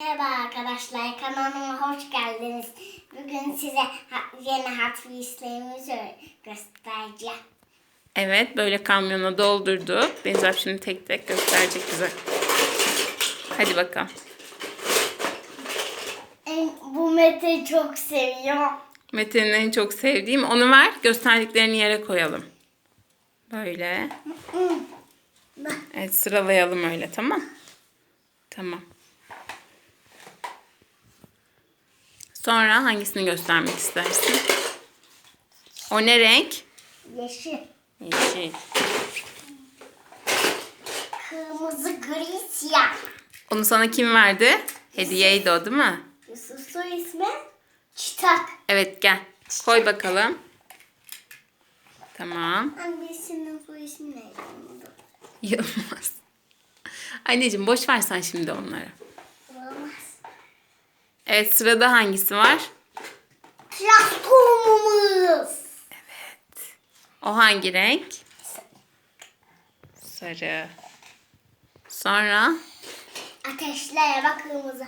Merhaba arkadaşlar, kanalıma hoş geldiniz. Bugün size yeni Hot Wheels'lerimizi göstereceğim. Evet böyle kamyona doldurduk. Deniz abi şimdi tek tek gösterecek bize. Hadi bakalım. En, bu Mete çok seviyor. Mete'nin en çok sevdiğim onu ver. Gösterdiklerini yere koyalım. Böyle. Evet sıralayalım öyle tamam. Tamam. Sonra hangisini göstermek istersin? O ne renk? Yeşil, Yeşil. kırmızı, gri, siyah. Onu sana kim verdi? Hediyeydi o değil mi? Yusuf'un ismi Çıtak. Evet gel. Koy bakalım. Tamam. Annesinin soy ismi neydi? Yılmaz. Anneciğim boş ver sen şimdi onları. Evet sırada hangisi var? Transformumuz. O hangi renk? Sarı. Sonra Ateşlere bak kırmızı.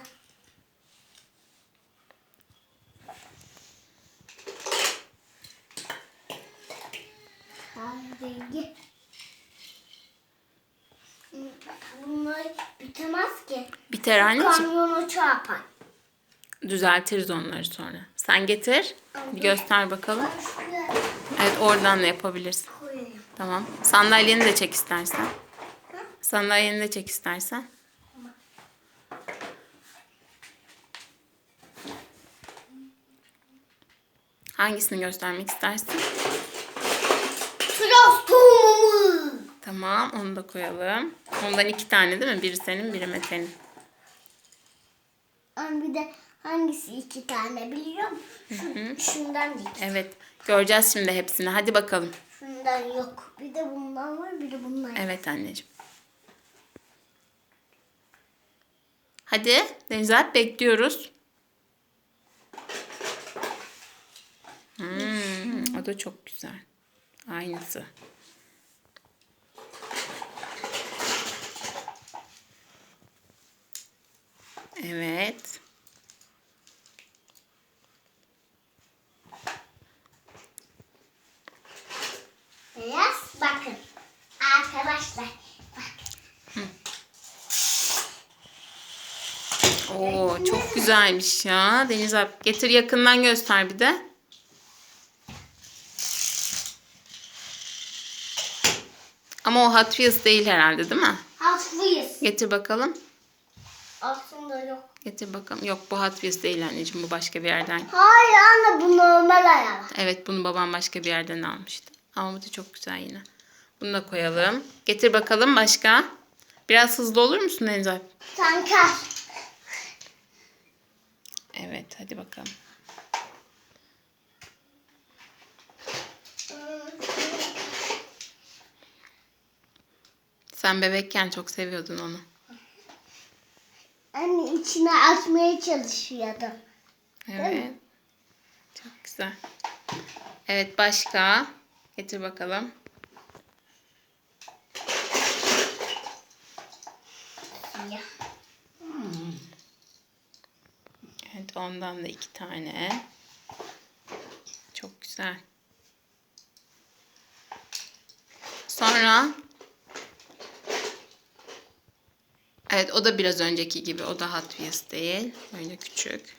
rengi. Bunlar bitemez ki. biter anneciğim. Kamyonu çarpar. Düzeltiriz onları sonra. Sen getir. Bir göster bakalım. Evet oradan da yapabilirsin. Tamam. Sandalyeni de çek istersen. Sandalyeni de çek istersen. Hangisini göstermek istersin? Transformumuz. Tamam onu da koyalım. Ondan iki tane değil mi? Biri senin biri Mete'nin. Bir de hangisi iki tane biliyor musun? Şu, şundan değil. Evet. Göreceğiz şimdi hepsini. Hadi bakalım. Şundan yok. Bir de bundan var bir de bundan yok. Evet anneciğim. Hadi Deniz Alp bekliyoruz. Hmm, o da çok güzel. Aynısı. Evet. Oo çok güzelmiş ya. Deniz Alp getir yakından göster bir de. Ama o Hot Wheels değil herhalde değil mi? Haklıyız. Getir bakalım. Aslında yok. Getir bakalım. Yok bu Hot Wheels değil anneciğim. Bu başka bir yerden. Hayır anne bu normal araba. Evet bunu babam başka bir yerden almıştı. Ama bu da çok güzel yine. Bunu da koyalım. Getir bakalım başka. Biraz hızlı olur musun Deniz Alp? Tanker. Evet hadi bakalım. Sen bebekken çok seviyordun onu. Anne içine atmaya çalışıyordum. Evet. Çok güzel. Evet başka. Getir bakalım. Ya. Evet ondan da iki tane. Çok güzel. Sonra Evet o da biraz önceki gibi. O da Hot Wheels değil. Böyle küçük.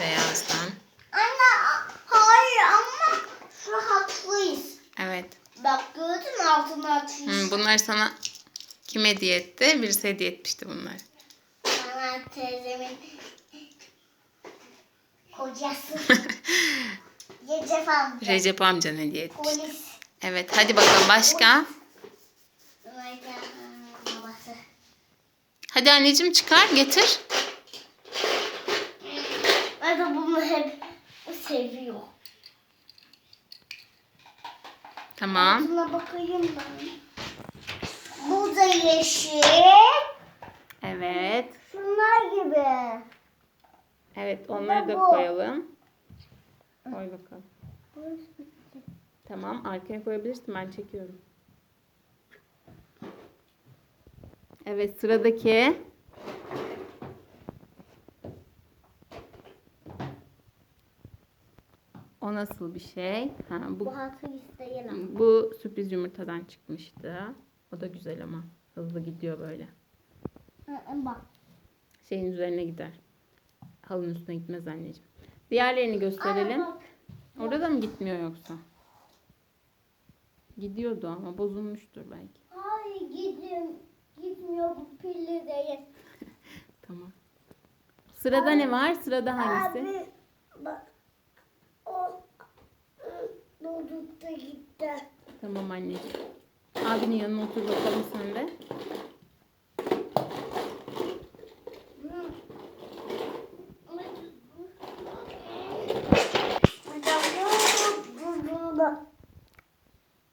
Beyazdan. Anne hayır ama şu haklıyız. Evet. Bak gördün mü altına atmış. Hmm, bunları sana kim hediye etti? Birisi hediye etmişti bunları. Bana teyzemin Recep amca. Recep amcan hediye. Polis. Evet hadi bakalım başka. Hadi anneciğim çıkar getir. Ben de bunu hep seviyor. Tamam. Buna bakayım ben. Bu da yeşil. Evet onları da koyalım. Koy bakalım. Tamam arkaya koyabilirsin ben çekiyorum. Evet sıradaki O nasıl bir şey? Ha, bu, bu sürpriz yumurtadan çıkmıştı. O da güzel ama hızlı gidiyor böyle. Bak. Şeyin üzerine gider. Halının üstüne gitmez anneciğim. Diğerlerini gösterelim. Aa. Orada da mı gitmiyor yoksa? Gidiyordu ama bozulmuştur belki. Hayır gidiyor. Gitmiyor bu pilli değil. Tamam. Sırada ne var? Sırada hangisi? Abi bak. O Durdukta gitti. Tamam anneciğim. Abinin yanına otur bakalım sen de.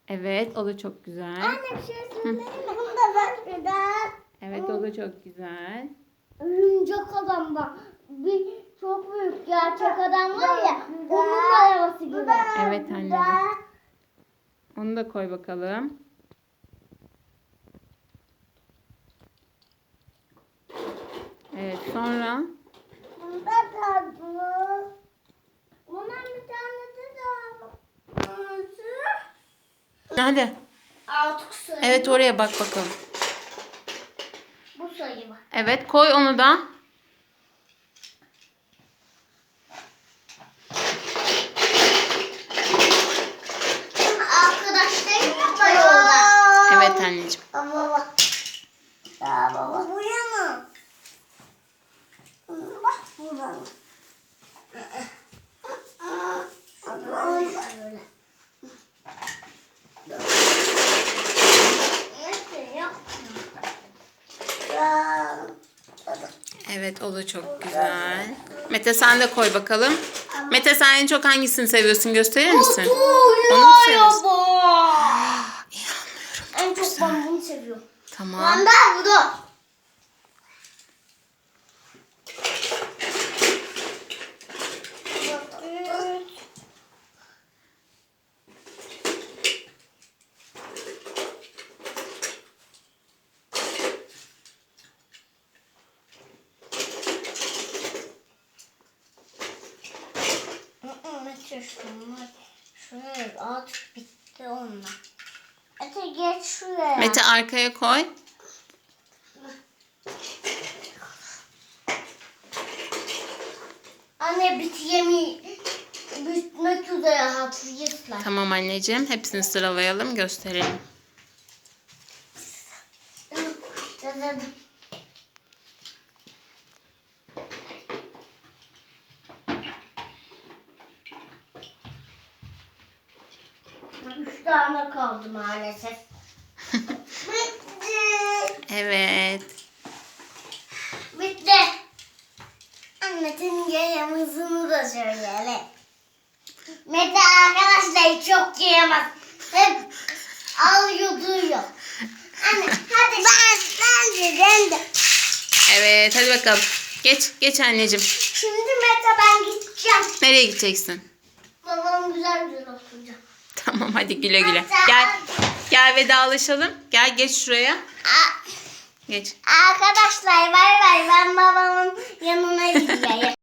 Evet o da çok güzel. Anne bir şey söyleyeyim mi? Bunu da bak. Evet o da çok güzel. Örümcek adam bak. Bir çok büyük gerçek adam var ya. Onun arabası gibi. Evet anneciğim. Onu da koy bakalım. Evet sonra Bunda tatlı. Bundan bir tane de daha. Hadi. Artık sayı. Evet oraya bak bakalım. Bu sayı bak. Evet koy onu da. Arkadaşlarım mı var orada? Evet anneciğim. Baba bak. Ya baba. Bu yana. Bak buradan. Böyle. Ya. Evet o da çok güzel. Mete sen de koy bakalım. Mete sen en çok hangisini seviyorsun gösterir misin? Onu mu seviyorsun? En çok ben bunu seviyorum. Tamam. Manda bu da. Şunlar. Şunlar artık bitti onlar. Mete geç şuraya. Mete arkaya koy. Anne bit yemi bitmek üzere hafifler. Tamam anneciğim. Hepsini sıralayalım gösterelim. Tane kaldı maalesef. Bitti. Evet. Bitti. Annetin yayamızını da söyleyelim. Mete arkadaşlar çok yiyemez. Hep alıyor duruyor. Anne hadi ben, ben de ben de. Evet hadi bakalım. Geç geç anneciğim. Şimdi Mete ben gideceğim. Nereye gideceksin? Babam güzel güzel oturacak. Tamam hadi güle güle. Gel. Gel vedalaşalım. Gel geç şuraya. Geç. Arkadaşlar bay bay ben babamın yanına gidiyorum.